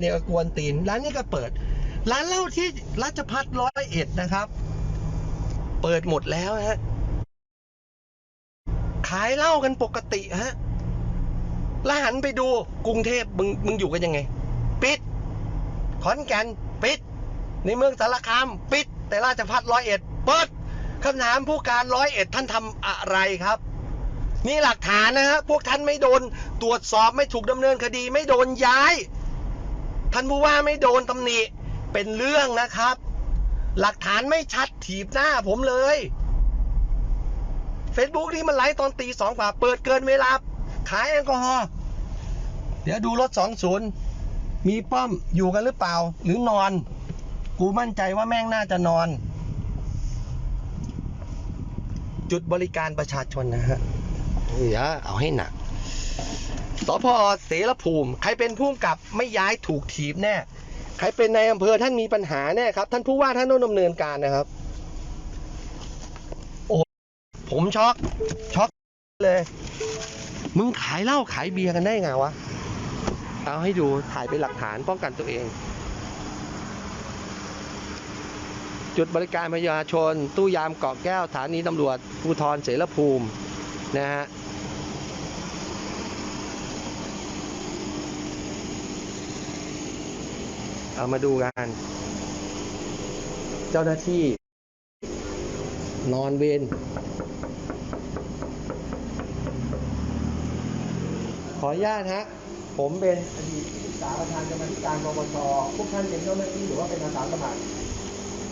เนี่ยก็กวนตีน ร้านนี้ก็เปิด ร้านเหล้าที่รัชพัฒร้อยเอ็ดนะครับ เปิดหมดแล้วฮะขายเหล้ากันปกติฮะแล้วหันไปดูกรุงเทพมึงมึงอยู่กันยังไง ปิด ขอนแก่นปิด ในเมืองสารคามปิด แต่ราชพัฒร้อยเอ็ดเปิดคำถามผู้การร้อยเอ็ดท่านทำอะไรครับนี่หลักฐานนะฮะพวกท่านไม่โดนตรวจสอบไม่ถูกดำเนินคดีไม่โดนย้าย ท่านผู้ว่าไม่โดนตำหนิเป็นเรื่องนะครับ หลักฐานไม่ชัดถีบหน้าผมเลย Facebook นี่มันไลฟ์ตอนตีสองกว่า เปิดเกินเวลา ขายแอลกอฮอล์เดี๋ยวดูรถสองศูนย์มีป้อมอยู่กันหรือเปล่า หรือนอน กูมั่นใจว่าแม่งน่าจะนอน จุดบริการประชาชนนะฮะอย่าเอาให้หนัก สพเสรภูมิ ใครเป็นผู้กับไม่ย้ายถูกถีบแน่ ใครเป็นในอำเภอท่านมีปัญหาแน่ครับ ท่านผู้ว่าท่านต้องดำเนินการนะครับ โอ้ผมช็อกช็อกเลย มึงขายเหล้าขายเบียร์กันได้ไงวะ เอาให้ดูถ่ายเป็นหลักฐานป้องกันตัวเอง จุดบริการประชาชน ตู้ยามเกาะแก้วสถานีตำรวจภูธรเสรภูมินะฮะ เอามาดูกัน เจ้าหน้าที่ นอนเวรขออนุญาตฮะ ผมเป็นอดีตที่ปรึกษาประธานกรรมาธิการปปชพวกท่านเป็นเจ้าหน้าที่หรือว่าเป็นอาสาสมัคร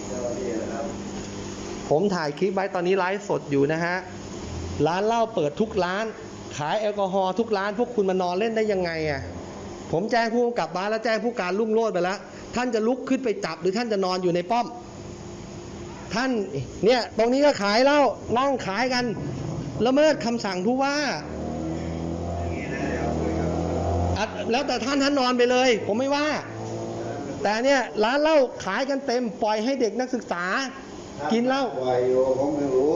เจ้าหน้าที่นะครับ ผมถ่ายคลิปไว้ตอนนี้ไลฟ์สดอยู่นะฮะ ร้านเหล้าเปิดทุกร้าน ขายแอลกอฮอล์ทุกร้าน พวกคุณมานอนเล่นได้ยังไงอะ ผมแจ้งผู้กำกับบ้านแล้วแจ้งผู้การลุ่งโลดไปแล้ว ท่านจะลุกขึ้นไปจับหรือท่านจะนอนอยู่ในป้อม ท่านเนี่ยตรงนี้ก็ขายเหล้านั่งขายกันละเมิดคำสั่งผู้ว่าอะแล้วแต่ท่านท่านนอนไปเลย ผมไม่ว่า แต่เนี่ยร้านเหล้าขายกันเต็มปล่อยให้เด็กนักศึกษา กินเหล้าปล่อยอยู่ผมไม่รู้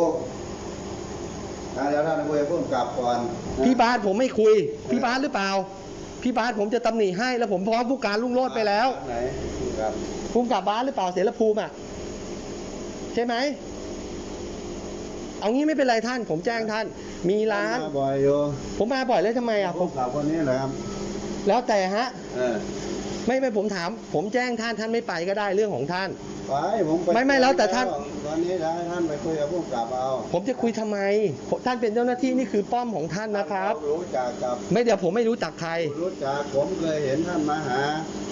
นะเดี๋ยวท่านคุยกับผู้กำกับก่อนนะพี่บาสผมไม่คุย พี่บาสหรือเปล่า พี่บาสผมจะตำหนิให้แล้วผมพร้อมผู้การลุงโลดไปแล้วไหนครับภูมิกับบาสหรือเปล่าเสรภูมิอะใช่ไหมเอางี้ไม่เป็นไรท่าน ผมแจ้งท่าน มีร้านมบ่อยอยู่ผมมาบ่อยแล้วทำไมอะผผู้มกำกับคนนี้แหละครับ แล้วแต่ฮะ เออ ไม่ไม่ผมถาม ผมแจ้งท่านท่านไม่ไปก็ได้เรื่องของท่าน ไปผมไปไม่ไม่แล้วแต่ท่าน ตอนนี้จะให้ท่านไปคุยกับผู้กำกับเอาผมจะคุยทำไมผมท่านเป็นเจ้าหน้าที่นี่คือป้อมของท่านนะครับรู้จักกับไม่เดี๋ยวผมไม่รู้จักใครรู้จักผมเคยเห็นท่านมาหา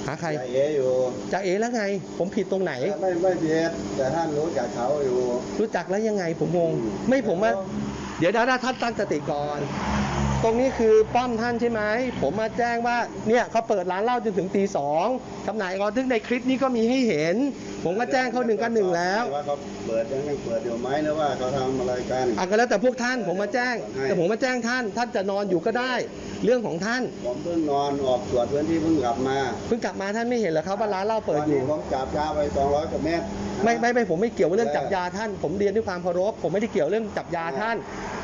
หาใครจ่าเออยู่จะเอแล้วไง ผมผิดตรงไหน ไม่ไม่เพียแต่ท่านรู้จักเขาอยู่ รู้จักแล้วยังไงผมงง ไม่ผมว่า เดี๋ยวนะท่านตั้งสติก่อน ตรงนี้คือป้อมท่านใช่ไหม ผมมาแจ้งว่าเนี่ยเขาเปิดร้านเหล้าจนถึงตีสองจำหน่ายก่อนซึ่งในคลิปนี้ก็มีให้เห็น ผมก็แจ้งเขาหนึ่งกันหนึ่งแล้วว่าเขาเปิดยังยังเปิดอยู่ไหมหรือว่าเขาทำอะไรกันอะก็แล้วแต่พวกท่านผมมาแจ้ง แต่ผมมาแจ้งท่าน ท่านจะนอนอยู่ก็ได้ เรื่องของท่าน ผมเพิ่งนอนออกตรวจพื้นที่เพิ่งกลับมา เพิ่งกลับมาท่านไม่เห็นเหรอครับว่าร้านเหล้าเปิดวันอนี้ยู่ผมจับยาไป200กว่าเมตรไม่ไม่ไม่ผมไม่เกี่ยวเรื่องจับยาท่าน ผมเรียนด้วยความเคารพผมไม่ได้เกี่ยวเรื่องจับยาท่าน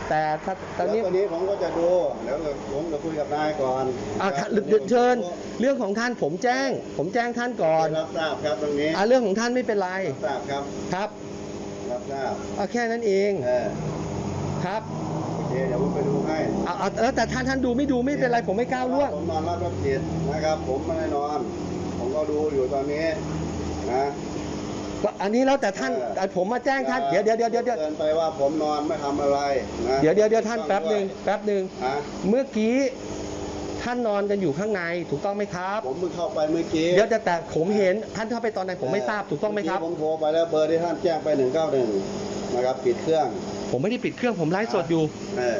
แต่ถ้าตอนแล้วนี้วันนี้ผมก็จะดูแล้วผมจะคุยกับนายก่อนอะท่านเชิญ เรื่องของท่านผมแจ้ง ผมแจ้งท่านก่อนรับทราบครับตรงนี้อะเรื่องของท่านไม่เป็นไร รับทราบครับครับรับทราบเอาแค่นั้นเอง เออครับ โอเคเดี๋ยวผมไปดูให้เอาเอาแล้วแต่ท่านท่านดูไม่ดูไม่เป็นไรผมไม่ก้าวล่วง ผมนอนรับรับผิดนะครับ ผมไม่ได้นอน ผมก็ดูอยู่ตอนนี้นะ อันนี้แล้วแต่ท่านเออแต่ผมมาแจ้งท่านเดี๋ยวเดี๋ยวเดี๋ยวเดี๋ยวเดี๋ยวเกินไปว่าผมนอนไม่ทำอะไรนะเดี๋ยวเดี๋ยวเดี๋ยวท่านแป๊บหนึ่งแป๊บหนึ่งฮะเมื่อกี้ท่านนอนกันอยู่ข้างในถูกต้องไหมครับ ผมเพิ่งเข้าไปเมื่อกี้เดี๋ยวแต่แต่ผมเห็นท่านเข้าไปตอนไหนผมไม่ทราบถูกต้องไหมครับเผมโทรไปแล้วเบอร์ที่ท่านแจ้งไป 191 นะครับปิดเครื่องผมไม่ได้ปิดเครื่องผมไลฟ์สดอยู่ เออ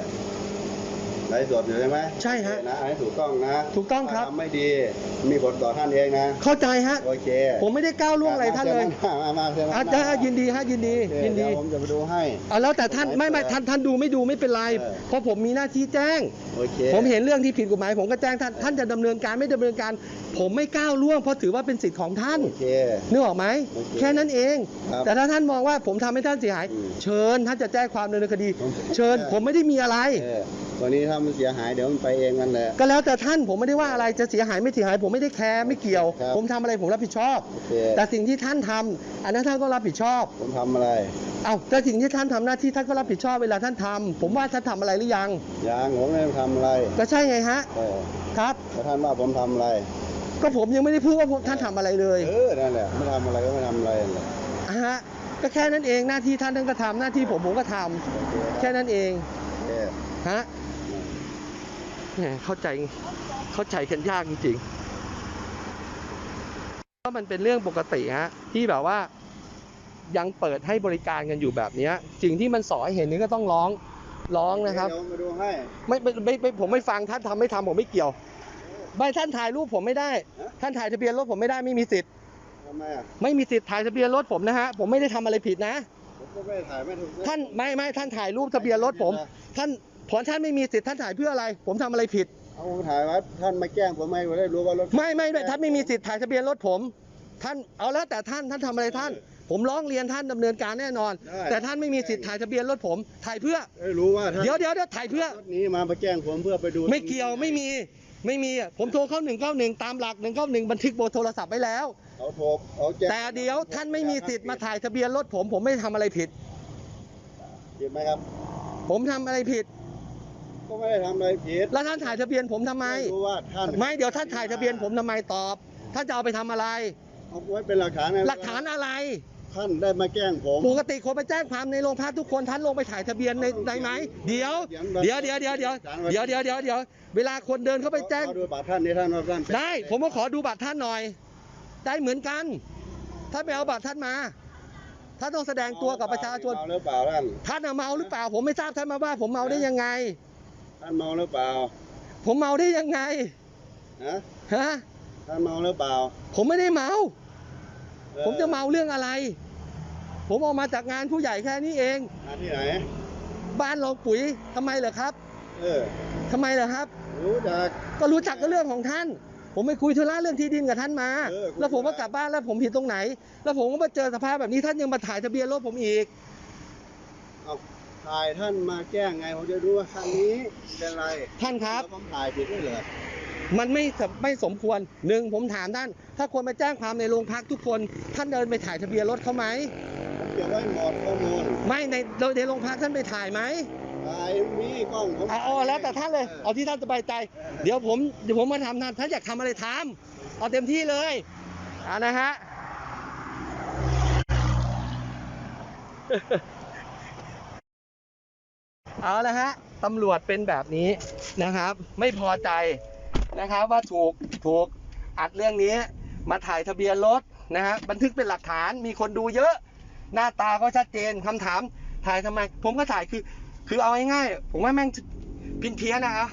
ไลฟ์สดอยู่ใช่ไหมใช่ฮะโอเคนะอันนี้ถูกต้องนะถูกต้องครับ ถ้าทำไม่ดีมีผลต่อท่านเองนะเข้าใจฮะ โอเคผมไม่ได้ก้าวล่วงอะไรท่านเลยมามามาเชิญมาอาจารย์ยินดีฮะยินดีโอเคยินดีเดี๋ยวผมจะไปดูให้เอาแล้วแต่ท่านไม่ไม่ท่านท่านดูไม่ดูไม่เป็นไร เออ เพราะผมมีหน้าที่แจ้ง โอเคผมเห็นเรื่องที่ผิดกฎหมายผมก็แจ้งท่านท่านจะดำเนินการไม่ดำเนินการ ผมไม่ก้าวล่วงเพราะถือว่าเป็นสิทธิ์ของท่าน โอเค นึกออกไหมโอเคแค่นั้นเอง ครับแต่ถ้าท่านมองว่าผมทำให้ท่านเสียหาย อืมเชิญท่านจะแจ้งความดำเนินคดี ผมเชิญผมไม่ได้มีอะไร เออ วันนี้ถ้ามันเสียหายเดี๋ยวมันไปเองกันแหละ ก็แล้วแต่ท่านผมไม่ได้ว่าอะไรจะเสียหายไม่เสียหาย ผมไม่ได้แคร์ไม่เกี่ยว ครับผมทำอะไรผมรับผิดชอบ โอเค แต่สิ่งที่ท่านทำอันนั้นท่านก็รับผิดชอบผมทำอะไรเอาแต่สิ่งที่ท่านทำหน้าที่ท่านก็รับผิดชอบเวลาท่านทำผมว่าท่านทำอะไรหรือยังยังผมไม่ได้ทำอะไรก็ใช่ไงฮะเออครับ แล้วท่านว่าผมทำอะไรก็ผมยังไม่ได้พูดว่าผมท่านทำอะไรเลยเออนั่นแหละไม่ทำอะไรก็ไม่ทำอะไรนั่นแหละอะฮะก็แค่นั้นเองหน้าที่ท่านท่านก็ทำหน้าที่ผมผมก็ทำโอเคแค่นั้นเองโอเคฮะแหม เข้าใจเข้าใจกันยากจริงๆก็มันเป็นเรื่องปกติฮะที่แบบว่ายังเปิดให้บริการกันอยู่แบบเนี้ยสิ่งที่มันสอให้เห็นนี่ก็ต้องร้องร้องนะครับเดี๋ยวมาดูให้ไม่ไม่ไม่ไม่ผมไม่ฟังท่านทำไม่ทำผมไม่เกี่ยวไม่ท่านถ่ายรูปผมไม่ได้ ท่านถ่ายทะเบียนรถผมไม่ได้ไม่มีสิทธิ์ทำไมอะไม่มีสิทธิ์ถ่ายทะเบียนรถผมนะฮะผมไม่ได้ทำอะไรผิดนะผมก็ไม่ได้ถ่ายไม่ถูกท่านไม่ไม่ท่านถ่ายรูปทะเบียนรถผม ท่าน ผลท่านไม่มีสิทธิ์ท่านถ่ายเพื่ออะไร ผมทำอะไรผิด เอาผมถ่ายไว้ท่านมาแกล้งผมไม่ได้รู้ว่ารถไม่ไม่ไม่ท่านไม่มีสิทธิ์ถ่ายทะเบียนรถผม ท่านเอาแล้วแต่ท่านท่านทำอะไรท่าน ผมร้องเรียนท่านดำเนินการแน่นอน แต่ท่านไม่มีสิทธิ์ถ่ายทะเบียนรถผม ถ่ายเพื่อเอ้ยรู้ว่าท่านเดี๋ยวเดี๋ยวเดี๋ยวถ่ายเพื่อ รถนี้มามาแกล้งผมเพื่อไปดูไม่เกี่ยวไม่มีไม่มีอะผมโทรเข้าหนึ่งเก้าหนึ่งตามหลักหนึ่งเก้าหนึ่งบันทึกเบอร์โทรศัพท์ไว้แล้ว เขาโทรเขาแจ้งแต่เดี๋ยวท่านไม่มีสิทธิ์มาถ่ายทะเบียนรถผม ผมไม่ได้ทำอะไรผิด ผิดไหมครับ ผมทำอะไรผิด ก็ไม่ได้ทำอะไรผิดแล้วท่านถ่ายทะเบียนผมทำไม รู้ว่าท่านไม่เดี๋ยวท่านถ่ายทะเบียนผมทำไมตอบท่านจะเอาไปทำอะไร เอาไว้เป็นหลักฐานไงหลักฐานอะไร ท่านได้มาแกล้งผม ปกติคนไปแจ้งความในโรงพักทุกคนท่านลงไปถ่ายทะเบียนในในไหมเดี๋ยวเดี๋ยวเดี๋ยวเดี๋ยวเดี๋ยวเดี๋ยวเดี๋ยวเดี๋ยวเดี๋ยวเวลาคนเดินเข้าไปแจ้ง ขอดูบัตรท่านนี่ท่านว่าท่านเป็นได้ ผมก็ขอดูบัตรท่านหน่อย ได้เหมือนกันท่านไปเอาบัตรท่านมาท่านต้องแสดงตัวกับประชาชนเมาหรือเปล่าท่านท่านน่ะเมาหรือเปล่า ผมไม่ทราบท่านมาว่า ผมเมาได้ยังไง ท่านเมาหรือเปล่า ผมเมาได้ยังไง ฮะ ฮะ ท่านเมาหรือเปล่า ผมไม่ได้เมาออผมจะเมาเรื่องอะไร ผมออกมาจากงานผู้ใหญ่แค่นี้เอง มาที่ไหน บ้านรองปุ๋ยทำไมเหรอครับเออ ทำไมเหรอครับ รู้จัก ก็รู้จักก็เรื่องของท่าน ผมไปคุยธุระเรื่องที่ดินกับท่านมา เออคุยแล้วผมก็ธุระ กลับบ้านแล้วผมผิดตรงไหน แล้วผมก็มาเจอสภาพแบบนี้ท่านยังมาถ่ายทะเบียนรถผมอีก เอา ถ่ายท่านมาแกล้งไงผมจะรู้ว่าคันนี้เป็นไรท่านครับ แล้วผมถ่ายผิดด้วยเหรอมันไม่สมไม่สมควรหนึ่งผมถามท่าน ถ้าคนมาแจ้งความในโรงพักทุกคน ท่านเดินไปถ่ายทะเบียนรถเขาไหมผมเก็บไว้หมดข้อมูลไม่ในในโรงพักท่านไปถ่ายไหมถ่ายมีกล้องผมเอาเอาแล้วแต่ท่านเลยเอาที่ท่านสบายใจ เดี๋ยวผมเดี๋ยวผมมาทำท่านท่านอยากทำอะไรทำเอาเต็มที่เลยเอานะฮะ เอาละฮะตำรวจเป็นแบบนี้นะครับ ไม่พอใจนะครับว่าถูกถูกอัดเรื่องนี้มาถ่ายทะเบียนรถนะฮะบันทึกเป็นหลักฐานมีคนดูเยอะ หน้าตาก็ชัดเจนคำถามถ่ายทำไม ผมก็ถ่ายคือ คือเอาง่ายๆผมว่าแม่งพินเพี้ยนนะครับ